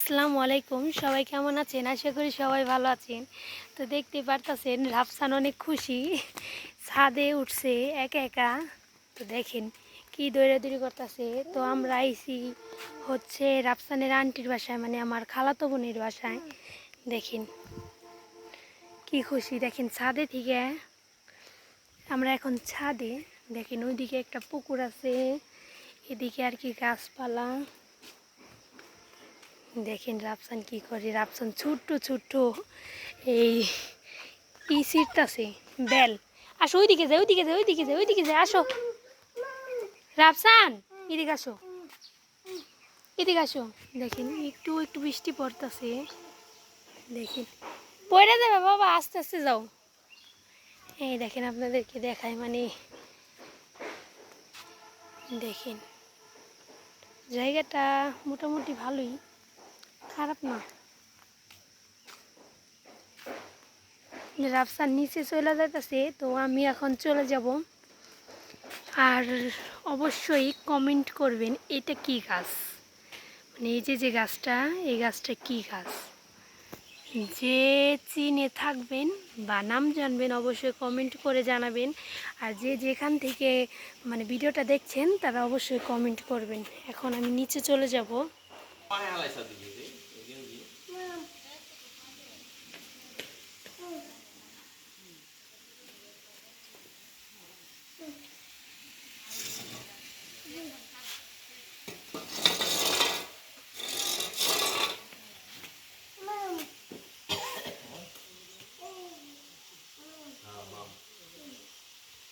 আসসালামু আলাইকুম। সবাই কেমন আছেন? আশা করি সবাই ভালো আছেন। তো দেখতে পারতেছেন, রাফসান অনেক খুশি। ছাদে উঠছে, একা একা। তো দেখেন কি দৌড়াদৌড়ি করতেছে। তো আমরা আইছি হচ্ছে রাফসানের আন্টির বাসায় মানে আমার খালাতো বোনের বাসায়। দেখেন কি খুশি। দেখেন ছাদে থেকে আমরা এখন ছাদে, দেখেন ওইদিকে একটা পুকুর আছে। এদিকে আর কি গাছপালা। দেখেন রাফসান কি করে, রাফসান ছোট্ট ছোট্ট এই সিটটাছে বেল। আসো, ওইদিকে যাই ওইদিকে যাই ওইদিকে যাই ওইদিকে যাই আসো। রাফসান, এদিকে আসো। এদিকে আসো। দেখেন একটু একটু বৃষ্টি পড়তেছে। দেখেন। পড়ে যাবে, বাবা, আস্তে আস্তে যাও। এই দেখেন আপনাদেরকে দেখায় মানে দেখেন। জায়গাটা মোটামুটি ভালোই। খারাপ না। রাফসান নিচে চলে যাইতেছে, তো আমি এখন চলে যাব। আর অবশ্যই কমেন্ট করবেন, এটা কি গাছ? মানে এই যে যে গাছটা, এই গাছটা কি গাছ? যে চিনে থাকবেন বা নাম জানবেন, অবশ্যই কমেন্ট করে জানাবেন। আর যে যেখান থেকে মানে ভিডিওটা দেখছেন, তারা অবশ্যই কমেন্ট করবেন। এখন আমি নিচে চলে যাব।